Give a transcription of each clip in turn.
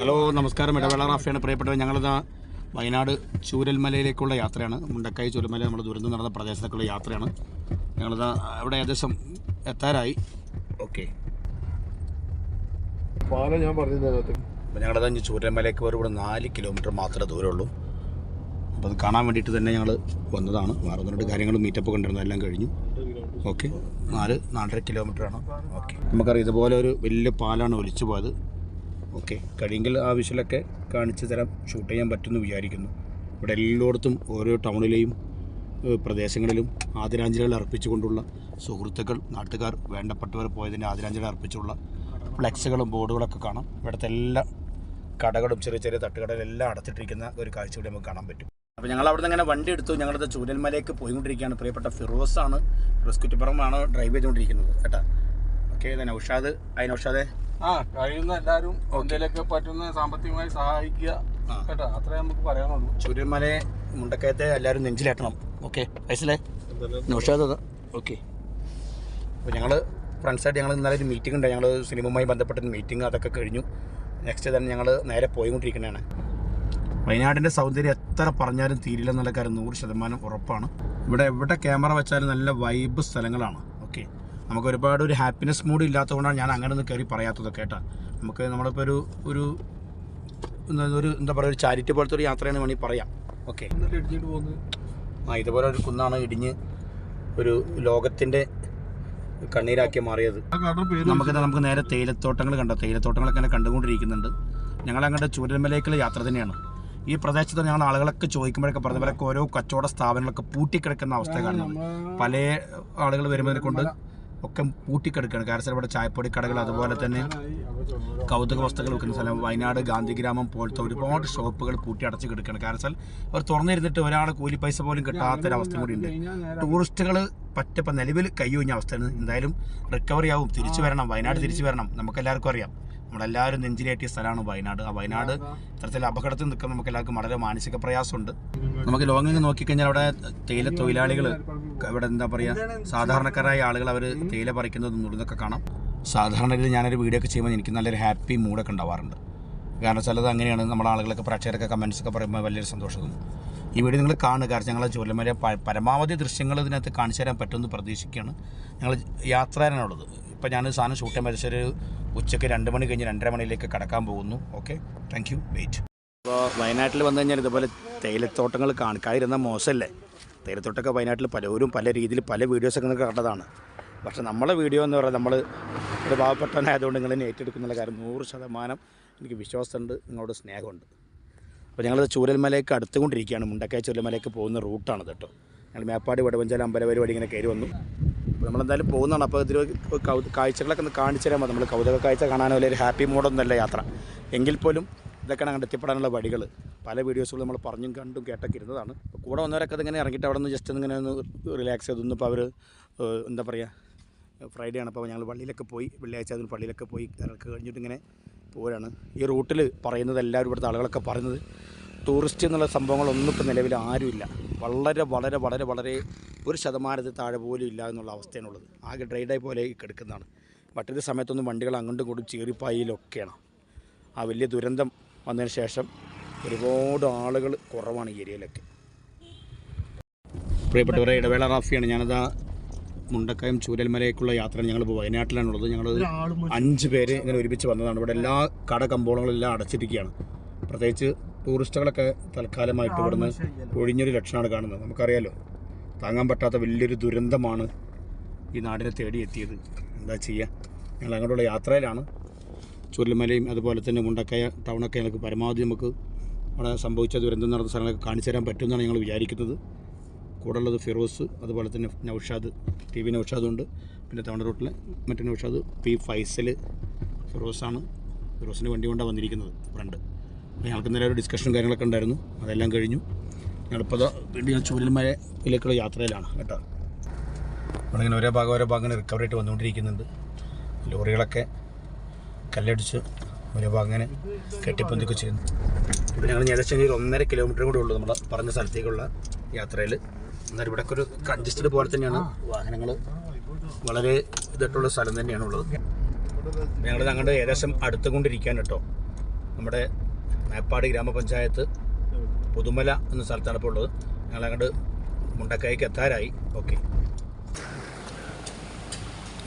Hello നമസ്കാരം. ഇടവേള റാഫിയാണ്. പ്രിയപ്പെട്ടവർ ഞങ്ങളിതാ വയനാട് ചൂരൽമലയിലേക്കുള്ള യാത്രയാണ്. മുണ്ടക്കായി ചൂരൽമല നമ്മൾ ദുരന്തം നടന്ന പ്രദേശത്തേക്കുള്ള യാത്രയാണ്. ഞങ്ങളിതാ അവിടെ ഏകദേശം എത്താറായി. ഓക്കെ. പാലം ഞാൻ പറഞ്ഞതിനകത്ത് അപ്പോൾ ഞങ്ങളിതാ ഇനി ചൂരൽമലയ്ക്ക് വരെ ഇവിടെ നാല് കിലോമീറ്റർ മാത്രമേ ദൂരമുള്ളൂ. അപ്പോൾ അത് കാണാൻ വേണ്ടിയിട്ട് തന്നെ ഞങ്ങൾ വന്നതാണ്. വേറെ ഒന്ന് രണ്ട് കാര്യങ്ങൾ മീറ്റപ്പ് കൊണ്ടിരുന്നു. എല്ലാം കഴിഞ്ഞു. ഓക്കെ. നാല് നാലര കിലോമീറ്ററാണ്. ഓക്കെ. നമുക്കറിയാം ഇതുപോലെ ഒരു വലിയ പാലാണ് ഒലിച്ചു പോയത്. ഓക്കെ കഴിയെങ്കിൽ ആ വിഷലൊക്കെ കാണിച്ചു തരാം ഷൂട്ട് ചെയ്യാൻ പറ്റുമെന്ന് വിചാരിക്കുന്നു. ഇവിടെ എല്ലായിടത്തും ഓരോ ടൗണിലെയും പ്രദേശങ്ങളിലും ആദരാഞ്ജലികൾ അർപ്പിച്ചുകൊണ്ടുള്ള സുഹൃത്തുക്കൾ നാട്ടുകാർ വേണ്ടപ്പെട്ടവർ പോയതിന്റെ ആദരാഞ്ജലി അർപ്പിച്ചുള്ള ഫ്ലെക്സുകളും ബോർഡുകളൊക്കെ കാണാം. ഇവിടുത്തെ എല്ലാ കടകളും ചെറിയ ചെറിയ തട്ടുകടലെല്ലാം അടച്ചിട്ടിരിക്കുന്ന ഒരു കാഴ്ച കൂടി നമുക്ക് കാണാൻ പറ്റും. അപ്പോൾ ഞങ്ങൾ അവിടെ നിന്ന് വണ്ടി എടുത്തു. ഞങ്ങളുടെ ചൂരൽമലയ്ക്ക് പോയിക്കൊണ്ടിരിക്കുകയാണ്. പ്രിയപ്പെട്ട ഫിറോസ് ആണ് റെസ്കുറ്റിപ്പുറമാണ് ഡ്രൈവ് ചെയ്തുകൊണ്ടിരിക്കുന്നത്. കേട്ടോ. ഓക്കെ നൗഷാദ്. അയി നൗഷാദേ. ആ കഴിയുന്ന എല്ലാവരും എന്തെങ്കിലുമൊക്കെ പറ്റുന്ന സാമ്പത്തികമായി സഹായിക്കുക കേട്ടോ. അത്രേ നമുക്ക് പറയാനുള്ളൂ. ചുരുമലയെ മുണ്ടക്കയത്തെ എല്ലാവരും നെഞ്ചിലേറ്റണം. ഓക്കെ. വയസ്സിലേ? നൗഷാദ് ഓക്കെ. അപ്പോൾ ഞങ്ങൾ ഫ്രണ്ട്സായിട്ട് ഞങ്ങൾ ഇന്നലെ ഒരു മീറ്റിംഗ് ഉണ്ട്. ഞങ്ങൾ സിനിമയുമായി ബന്ധപ്പെട്ട മീറ്റിംഗ് അതൊക്കെ കഴിഞ്ഞു. നെക്സ്റ്റ് തന്നെ ഞങ്ങൾ നേരെ പോയിക്കൊണ്ടിരിക്കുന്നതാണ് വയനാടിന്റെ സൗന്ദര്യം എത്ര പറഞ്ഞാലും തീരില്ല എന്നുള്ള കാര്യം നൂറ് ശതമാനം ഉറപ്പാണ്. ഇവിടെ എവിടെ ക്യാമറ വെച്ചാലും നല്ല വൈബ് സ്ഥലങ്ങളാണ്. നമുക്ക് ഒരുപാട് ഒരു ഹാപ്പിനെസ് മൂഡ് ഇല്ലാത്തതുകൊണ്ടാണ് ഞാൻ അങ്ങനെ ഒന്ന് കയറി പറയാത്തത് കേട്ടാ. നമുക്ക് നമ്മളിപ്പോൾ ഒരു ഒരു എന്താ- ഒരു എന്താ പറയുക ഒരു ചാരിറ്റി പോലത്തെ ഒരു യാത്രയാണ് വേണമെങ്കിൽ പറയാം. ഓക്കെ ആ ഇതുപോലെ ഒരു കുന്നാണ് ഇടിഞ്ഞ് ഒരു ലോകത്തിന്റെ കണ്ണീരാക്കി മാറിയത്. നമുക്ക് നമുക്ക് നേരെ തേയിലത്തോട്ടങ്ങൾ കണ്ടോ? തേയിലത്തോട്ടങ്ങളൊക്കെ അങ്ങനെ കണ്ടുകൊണ്ടിരിക്കുന്നുണ്ട്. ഞങ്ങൾ അങ്ങോട്ട് ചൂരൽമലയിലേക്കുള്ള യാത്ര തന്നെയാണ്. ഈ പ്രദേശത്ത് ഞങ്ങൾ ആളുകളൊക്കെ ചോദിക്കുമ്പോഴൊക്കെ പറഞ്ഞ പോലൊക്കെ ഓരോ കച്ചവട സ്ഥാപനങ്ങളൊക്കെ പൂട്ടിക്കിടക്കുന്ന അവസ്ഥ കാണുന്നു പല ആളുകൾ വരുന്നതിനെ കൊണ്ട് ഒക്കെ പൂട്ടിക്കിടക്കുകയാണ് കാരണം ഇവിടെ ചായപ്പൊടി കടകൾ അതുപോലെ തന്നെ കൗതുക വസ്തുക്കൾ വെക്കുന്ന സ്ഥലം. വയനാട് ഗാന്ധിഗ്രാമം പോലത്തെ ഒരുപാട് ഷോപ്പുകൾ പൂട്ടി അടച്ചു കിടക്കുകയാണ് കാരണം അവർ തുറന്നിരുന്നിട്ട് ഒരാളെ കൂലി പൈസ പോലും കിട്ടാത്തൊരവസ്ഥ കൂടി ഉണ്ട്. ടൂറിസ്റ്റുകൾ പറ്റപ്പം നിലവിൽ കൈയൊഴിഞ്ഞ അവസ്ഥയാണ്. എന്തായാലും റിക്കവറി ആവും. തിരിച്ചു വരണം. വയനാട് തിരിച്ചു വരണം. നമുക്കെല്ലാവർക്കും അറിയാം. നമ്മളെല്ലാവരും നെഞ്ചിലേറ്റിയ സ്ഥലമാണ് വയനാട്. ആ വയനാട് ഇത്തരത്തിൽ അപകടത്തിൽ നിൽക്കുമ്പോൾ നമുക്ക് എല്ലാവർക്കും വളരെ മാനസിക പ്രയാസമുണ്ട്. നമുക്ക് ലോങ്ങിങ് നോക്കിക്കഴിഞ്ഞാൽ അവിടെ തേയില തൊഴിലാളികൾ ഇവിടെ എന്താ പറയുക സാധാരണക്കാരായ ആളുകൾ അവർ തേയില പറിക്കുന്നതും നുടുന്നൊക്കെ കാണാം. സാധാരണ രീതിയിൽ ഞാനൊരു വീഡിയോ ഒക്കെ ചെയ്യുമ്പോൾ എനിക്ക് നല്ലൊരു ഹാപ്പി മൂഡൊക്കെ ഉണ്ടാവാറുണ്ട്. കാരണം ചിലത് അങ്ങനെയാണ്. നമ്മുടെ ആളുകളൊക്കെ പ്രേക്ഷകരൊക്കെ കമൻസൊക്കെ പറയുമ്പോൾ വലിയൊരു സന്തോഷം ഈ വീഡിയോ നിങ്ങൾ കാണുക. കാരണം ഞങ്ങളെ ചുരമല പരമാവധി ദൃശ്യങ്ങൾ ഇതിനകത്ത് കാണിച്ചു തരാൻ പറ്റുമെന്ന് പ്രതീക്ഷിക്കുകയാണ്. ഞങ്ങൾ യാത്രയാണുള്ളത് ഇപ്പോൾ ഞാൻ സാധനം ഷൂട്ട് ചെയ്യാൻ ഉച്ചയ്ക്ക് ഉച്ചയ്ക്ക് രണ്ട് മണി കഴിഞ്ഞ് രണ്ടര മണിയിലേക്ക് കടക്കാൻ പോകുന്നു. ഓക്കെ താങ്ക് യു വെയിറ്റ് അപ്പോൾ വയനാട്ടിൽ വന്നു കഴിഞ്ഞാൽ ഇതുപോലെ തേയിലത്തോട്ടങ്ങൾ കാണിക്കാതിരുന്ന മോശമല്ലേ? തേയിലത്തോട്ടമൊക്കെ വയനാട്ടിൽ പലരും പല രീതിയിൽ പല വീഡിയോസൊക്കെ നിങ്ങൾക്ക് കണ്ടതാണ്. പക്ഷെ നമ്മളെ വീഡിയോ എന്ന് പറയുന്നത് നമ്മൾ ഒരു പാവപ്പെട്ടവനായതുകൊണ്ട് നിങ്ങൾ ഏറ്റെടുക്കുന്നുള്ള കാര്യം നൂറ് ശതമാനം എനിക്ക് വിശ്വാസമുണ്ട് നിങ്ങളോട് സ്നേഹമുണ്ട്. അപ്പോൾ ഞങ്ങൾ ചൂരൽമലയ്ക്ക് അടുത്തുകൊണ്ടിരിക്കുകയാണ്. മുണ്ടക്കായ ചൂരൽമലയ്ക്ക് പോകുന്ന റൂട്ടാണ് കേട്ടോ. ഞങ്ങൾ മേപ്പാടി വടവഞ്ചാല അമ്പലവരി വഴി ഇങ്ങനെ കയറി വന്നു. അപ്പോൾ നമ്മളെന്തായാലും പോകുന്നതാണ്. അപ്പോൾ ഇതിൽ കാഴ്ചകളൊക്കെ ഒന്ന് കാണിച്ചു തരാൻ നമ്മൾ കൗതുക കാഴ്ച കാണാനോ അല്ലെങ്കിൽ ഒരു ഹാപ്പി മൂഡൊന്നുമല്ല യാത്ര. എങ്കിൽ പോലും ഇതൊക്കെയാണ് അങ്ങോട്ട് എത്തിപ്പെടാനുള്ള വഴികൾ പല വീഡിയോസുകൾ നമ്മൾ പറഞ്ഞും കണ്ടും കേട്ടൊക്കെ ഇരുന്നതാണ്. കൂടെ വന്നവരൊക്കെ അതിങ്ങനെ ഇറങ്ങിയിട്ട് അവിടെ നിന്ന് ജസ്റ്റ് ഇങ്ങനെ ഒന്ന് റിലാക്സ് ചെയ്തു. ഇപ്പോൾ അവർ എന്താ പറയുക ഫ്രൈഡേ ആണ്. അപ്പോൾ ഞങ്ങൾ പള്ളിയിലൊക്കെ പോയി. വെള്ളിയാഴ്ച അതിന് പള്ളിയിലൊക്കെ പോയി. ഇറക്കി കഴിഞ്ഞിട്ട് ഇങ്ങനെ പോരാണ്. ഈ റൂട്ടിൽ പറയുന്നത് എല്ലാവരും ഇവിടുത്തെ ആളുകളൊക്കെ പറയുന്നത് ടൂറിസ്റ്റ് എന്നുള്ള സംഭവങ്ങളൊന്നും ഇപ്പോൾ നിലവിൽ ആരുമില്ല. വളരെ വളരെ വളരെ വളരെ ഒരു ശതമാനത്തിൽ താഴെ പോലും ഇല്ല എന്നുള്ള അവസ്ഥയാണുള്ളത്. ആകെ ഡ്രൈഡായി പോലെ കിടക്കുന്നതാണ്. മറ്റൊരു സമയത്തൊന്നും വണ്ടികൾ അങ്ങോട്ടും ഇങ്ങോട്ടും ചീറിപ്പായിലൊക്കെയാണ് ആ വലിയ ദുരന്തം വന്നതിന് ശേഷം ഒരുപാട് ആളുകൾ കുറവാണ് ഈ ഏരിയയിലൊക്കെ. പ്രിയപ്പെട്ടവരെ ഇടവേള റാഫിയാണ്. ഞാനത് മുണ്ടക്കയം ചൂരൽമലയ്ക്കുള്ള ഇപ്പോൾ വയനാട്ടിലാണ് വയനാട്ടിലാണുള്ളത് ഞങ്ങൾ അഞ്ച് പേര് ഇങ്ങനെ ഒരുമിച്ച് വന്നതാണ്. ഇവിടെ എല്ലാ കട കമ്പോളങ്ങളും എല്ലാം അടച്ചിരിക്കുകയാണ്. പ്രത്യേകിച്ച് ടൂറിസ്റ്റുകളൊക്കെ തൽക്കാലമായിട്ട് ഇവിടുന്ന് ഒഴിഞ്ഞൊരു ലക്ഷണമാണ് കാണുന്നത്. നമുക്കറിയാലോ താങ്ങാൻ പറ്റാത്ത വലിയൊരു ദുരന്തമാണ് ഈ നാടിനെ തേടി എത്തിയത് എന്താ ചെയ്യുക ഞങ്ങൾ അങ്ങോട്ടുള്ള യാത്രയിലാണ്. ചുരൽമലയും അതുപോലെ തന്നെ മുണ്ടക്കയ ടൗണൊക്കെ ഞങ്ങൾക്ക് പരമാവധി നമുക്ക് അവിടെ സംഭവിച്ച ദുരന്തം നടന്ന സ്ഥലങ്ങളൊക്കെ കാണിച്ചു തരാൻ പറ്റുമെന്നാണ് ഞങ്ങൾ വിചാരിക്കുന്നത്. കൂടെ ഉള്ളത് ഫിറോസ് അതുപോലെ തന്നെ നൗഷാദ് ടി വി നൗഷാദുണ്ട് പിന്നെ തവണ റൂട്ടിലെ മറ്റേ നൗഷാദ് പി ഫൈസൽ ഫിറോസാണ്. ഫിറോസിന്റെ വണ്ടി കൊണ്ടാണ് വന്നിരിക്കുന്നത് ഫ്രണ്ട്. ഞങ്ങൾക്ക് ഇന്നലെ ഒരു ഡിസ്കഷനും കാര്യങ്ങളൊക്കെ ഉണ്ടായിരുന്നു. അതെല്ലാം കഴിഞ്ഞു. ഞങ്ങളിപ്പോൾ വീണ്ടും ഞാൻ ചൂരൽമലയിലേക്കുള്ള യാത്രയിലാണ് കേട്ടോ. നമ്മളിങ്ങനെ ഓരോ ഭാഗം ഓരോ ഭാഗം റിക്കവറി ആയിട്ട് വന്നുകൊണ്ടിരിക്കുന്നുണ്ട്. ലോറികളൊക്കെ കല്ലടിച്ച് ഓരോ ഭാഗം ഇങ്ങനെ കെട്ടിപ്പൊന്തിക്കെ ചെയ്യുന്നു. ഇപ്പോൾ ഞങ്ങൾ ഏകദേശം ഒന്നര കിലോമീറ്റർ കൂടെ ഉള്ളൂ നമ്മൾ പറഞ്ഞ സ്ഥലത്തേക്കുള്ള യാത്രയിൽ എന്നാൽ ഇവിടെ ഒരു കൺജസ്റ്റഡ് പോലെ തന്നെയാണ്. വാഹനങ്ങൾ വളരെ ഇതായിട്ടുള്ള സ്ഥലം തന്നെയാണ് ഉള്ളത് ഞങ്ങൾ അങ്ങോട്ട് ഏകദേശം അടുത്തുകൊണ്ടിരിക്കാൻ കേട്ടോ. നമ്മുടെ മേപ്പാടി ഗ്രാമപഞ്ചായത്ത് പുതുമല എന്ന സ്ഥലത്താണ് ഇപ്പോൾ ഉള്ളത്. ഞങ്ങളങ്ങോട്ട് മുണ്ടക്കൈക്ക് എത്താറായി. ഓക്കെ.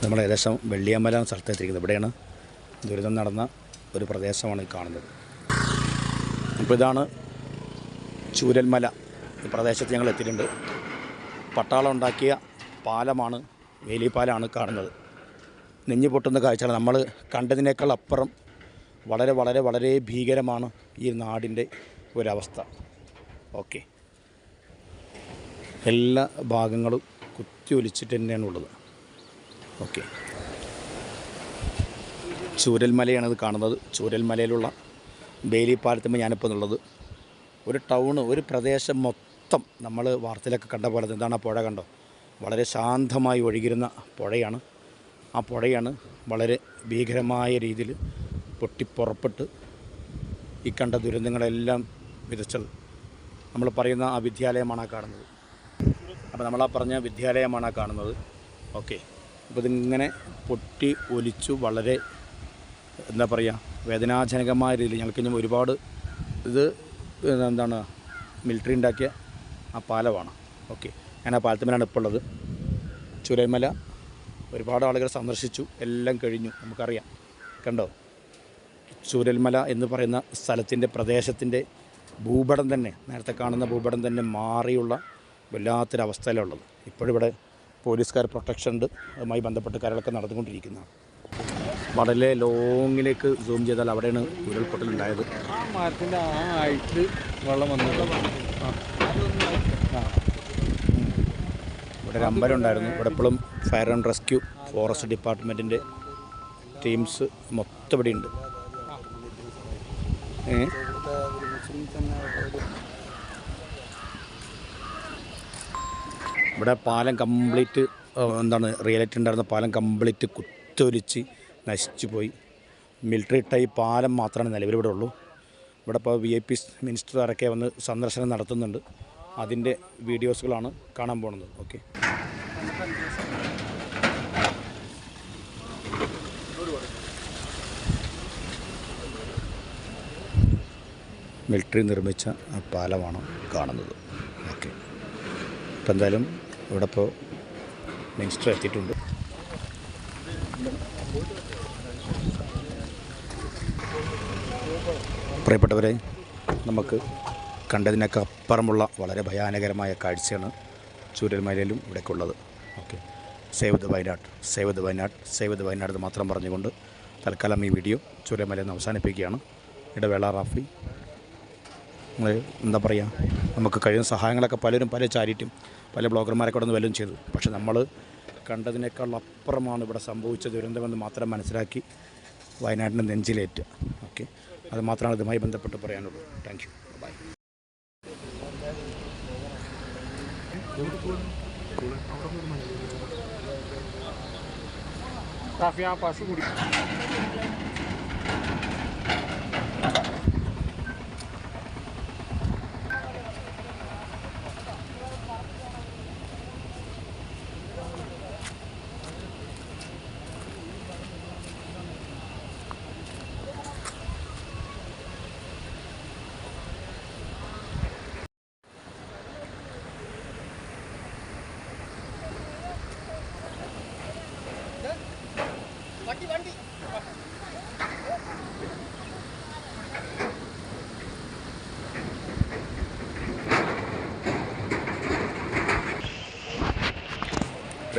നമ്മൾ ഏകദേശം വെള്ളിയമ്പല എന്ന സ്ഥലത്തെത്തിയിരിക്കുന്നത് ഇവിടെയാണ് ദുരിതം നടന്ന ഒരു പ്രദേശമാണ് ഈ കാണുന്നത്. ഇപ്പോൾ ഇതാണ് ചൂരൽമല. ഈ പ്രദേശത്ത് ഞങ്ങൾ എത്തിയിട്ടുണ്ട്. പട്ടാളം ഉണ്ടാക്കിയ പാലമാണ് വേലിപ്പാലാണ് കാണുന്നത്. നെഞ്ഞു പൊട്ടുന്ന കാഴ്ചകൾ നമ്മൾ കണ്ടതിനേക്കാൾ അപ്പുറം വളരെ വളരെ വളരെ ഭീകരമാണ് ഈ നാടിന്റെ ഒരവസ്ഥ. ഓക്കെ. എല്ലാ ഭാഗങ്ങളും കുത്തി ഒലിച്ചിട്ട് തന്നെയാണ് ഉള്ളത്. ഓക്കെ. ചൂരൽമലയാണ് ഇത് കാണുന്നത്. ചൂരൽമലയിലുള്ള ബേലിപ്പാലത്തുമ്പോൾ ഞാനിപ്പോൾ ഉള്ളത്. ഒരു ടൗണ് ഒരു പ്രദേശം മൊത്തം നമ്മൾ വാർത്തയിലൊക്കെ കണ്ട പോലെ എന്താണ് ആ പുഴ കണ്ടോ? വളരെ ശാന്തമായി ഒഴുകിരുന്ന പുഴയാണ്. ആ പുഴയാണ് വളരെ ഭീകരമായ രീതിയിൽ പൊട്ടിപ്പുറപ്പെട്ട് ഈ കണ്ട ദുരന്തങ്ങളെല്ലാം വിതച്ചത്. നമ്മൾ പറയുന്ന ആ വിദ്യാലയമാണ് കാണുന്നത്. അപ്പോൾ നമ്മൾ ആ പറഞ്ഞ വിദ്യാലയമാണ് കാണുന്നത്. ഓക്കെ. അപ്പോൾ ഇതിങ്ങനെ പൊട്ടി ഒലിച്ചു വളരെ എന്താ പറയുക വേദനാജനകമായ രീതിയിൽ ഞങ്ങൾക്ക് ഇനി ഒരുപാട് ഇത് എന്താണ് മിലിറ്ററി ഉണ്ടാക്കിയ ആ പാലമാണ്. ഓക്കെ. ഞാൻ ആ പാലത്തുമ്മലാണ് ഇപ്പോൾ ഉള്ളത്. ചുരമല ഒരുപാട് ആളുകൾ സന്ദർശിച്ചു. എല്ലാം കഴിഞ്ഞു. നമുക്കറിയാം. കണ്ടോ? ചൂരൽമല എന്ന് പറയുന്ന സ്ഥലത്തിന്റെ പ്രദേശത്തിന്റെ ഭൂപടം തന്നെ നേരത്തെ കാണുന്ന ഭൂപടം തന്നെ മാറിയുള്ള വല്ലാത്തൊരവസ്ഥയിലുള്ളത്. ഇപ്പോഴിവിടെ പോലീസുകാർ പ്രൊട്ടക്ഷൻ ഉണ്ട് അതുമായി ബന്ധപ്പെട്ട് കാര്യങ്ങളൊക്കെ നടന്നുകൊണ്ടിരിക്കുന്നതാണ് വളരെ ലോങ്ങിലേക്ക് സൂം ചെയ്താൽ അവിടെയാണ് ഉരുൾപൊട്ടലുണ്ടായത്. ആ മരത്തിന്റെ ആ ആയിട്ട് വെള്ളം വന്നത്. ഇവിടെ ഒരു അമ്പലം ഉണ്ടായിരുന്നു ഇവിടെ എപ്പോഴും ഫയർ ആൻഡ് റെസ്ക്യൂ ഫോറസ്റ്റ് ഡിപ്പാർട്ട്മെന്റിന്റെ ടീംസ് മൊത്തം ഇവിടെ ഉണ്ട് ഏ ഇവിടെ പാലം കംപ്ലീറ്റ് എന്താണ് റിയലിറ്റി ഉണ്ടായിരുന്ന പാലം കംപ്ലീറ്റ് കുത്തൊലിച്ച് നശിച്ചു പോയി മിലിറ്ററി ടൈ പാലം മാത്രമാണ് നിലവിലിവിടെ ഉള്ളൂ. ഇവിടെ ഇപ്പോൾ വി ഐ പി മിനിസ്റ്റർമാരൊക്കെ വന്ന് സന്ദർശനം നടത്തുന്നുണ്ട് അതിന്റെ വീഡിയോസുകളാണ് കാണാൻ പോകുന്നത്. ഓക്കെ മിലിറ്ററി നിർമ്മിച്ച ആ പാലമാണ് കാണുന്നത്. ഓക്കെ. ഇപ്പം എന്തായാലും ഇവിടെ ഇപ്പോൾ മിനിസ്റ്റർ എത്തിയിട്ടുണ്ട്. പ്രിയപ്പെട്ടവരെ നമുക്ക് കണ്ടതിനൊക്കെ അപ്പുറമുള്ള വളരെ ഭയാനകരമായ കാഴ്ചയാണ് ചൂരൽമലയിലും ഇവിടേക്കുള്ളത്. Okay. Save the Wayanad save the Wayanad save the Wayanad മാത്രം പറഞ്ഞുകൊണ്ട് തൽക്കാലം ഈ വീഡിയോ ചൂരൽമലയിൽ നിന്ന് അവസാനിപ്പിക്കുകയാണ്. ഇടവേള റാഫി എന്താ പറയുക നമുക്ക് കഴിയുന്ന സഹായങ്ങളൊക്കെ പലരും പല ചാരിറ്റും പല ബ്ലോഗർമാരൊക്കെ ഇവിടെ നിന്ന് വല്ലതും ചെയ്തു. പക്ഷെ നമ്മൾ കണ്ടതിനേക്കാൾ അപ്പുറമാണ് ഇവിടെ സംഭവിച്ച ദുരന്തമെന്ന് മാത്രം മനസ്സിലാക്കി വയനാടിന്റെ നെഞ്ചിലേറ്റ്. ഓക്കെ? അത് മാത്രമാണ് ഇതുമായി ബന്ധപ്പെട്ട് പറയാനുള്ളൂ. താങ്ക് യു ബൈ കാഫി പശു കുടി.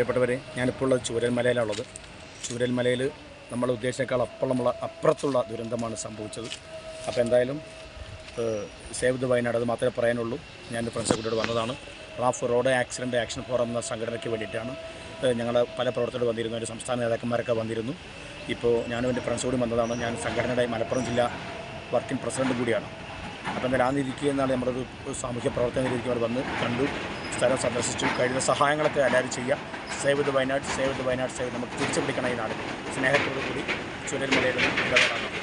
പ്രിയപ്പെട്ടവരെ ഞാനിപ്പോൾ ഉള്ളത് ചൂരൽമലയിലാണുള്ളത്. ചൂരൽമലയിൽ നമ്മൾ ഉദ്ദേശിച്ചേക്കാൾ അപ്പുറമുള്ള അപ്പുറത്തുള്ള ദുരന്തമാണ് സംഭവിച്ചത്. അപ്പോൾ എന്തായാലും സേവ് ദ വയനാട് അത് മാത്രമേ പറയാനുള്ളൂ. ഞാൻ ഫ്രണ്ട്സ് കൂട്ടിയോട് വന്നതാണ്. RAAF road accident action forum എന്ന സംഘടനയ്ക്ക് വേണ്ടിയിട്ടാണ് ഞങ്ങൾ പല പ്രവർത്തകർ വന്നിരുന്നു. ഒരു സംസ്ഥാന നേതാക്കന്മാരൊക്കെ വന്നിരുന്നു. ഇപ്പോൾ ഞാനും എന്റെ ഫ്രണ്ട്സ് കൂടി വന്നതാണ്. ഞാൻ സംഘടനയുടെ മലപ്പുറം ജില്ലാ വർക്കിംഗ് പ്രസിഡന്റ് കൂടിയാണ്. അപ്പം എന്തായാലും ആ നിധിക്ക് എന്നാണ് ഒരു സാമൂഹ്യ പ്രവർത്തന രീതിക്ക് അവർ വന്ന് കണ്ടു സ്ഥലം സന്ദർശിച്ചു. കഴിയുന്ന സഹായങ്ങളൊക്കെ എല്ലാവരും ചെയ്യുക. Save the Wayanad save the Wayanad save നമുക്ക് തിരിച്ചു പിടിക്കണം ഈ നാട്. സ്നേഹത്തോടു കൂടി ചുരൽമലയിൽ നിന്ന് ഇടപെടാം